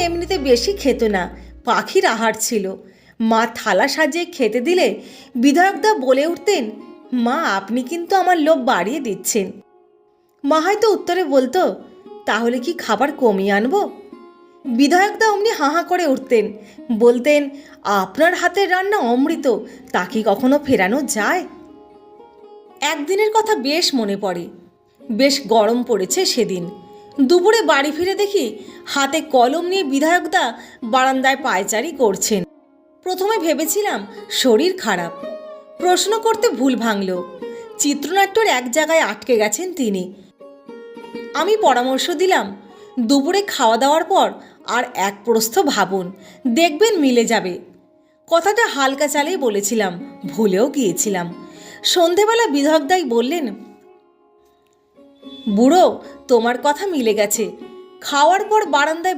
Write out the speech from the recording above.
এমনিতে বেশি খেত না। পাখির আহার ছিল। মা থালা সাজিয়ে খেতে দিলে বিধায়কদা বলে উঠতেন, মা, আপনি কিন্তু আমার লোভ বাড়িয়ে দিচ্ছেন। মা হয়তো উত্তরে বলতো, তাহলে কি খাবার কমিয়ে আনব? বিধায়কদা অমনি হাহা করে উঠতেন, বলতেন, আপনার হাতের রান্না অমৃত, তা কি কখনো ফেরানো যায়? একদিনের কথা বেশ মনে পড়ে। বেশ গরম পড়েছে সেদিন। দুপুরে বাড়ি ফিরে দেখি হাতে কলম নিয়ে বিধায়কদা বারান্দায় পায়চারি করছেন। প্রথমে ভেবেছিলাম শরীর খারাপ। প্রশ্ন করতে ভুল ভাঙল। চিত্রনাট্যর এক জায়গায় আটকে গেছেন তিনি। আমি পরামর্শ দিলাম, দুপুরে খাওয়া দাওয়ার পর আর এক প্রস্থ ভাবুন, দেখবেন মিলে যাবে। কথাটা হালকা চালেই বলেছিলাম, ভুলেও গিয়েছিলাম। সন্ধেবেলা বিধায়কদাই বললেন বুড়ো তোমার কথা মিলে গেছে। খাওয়ার পর বারান্দায়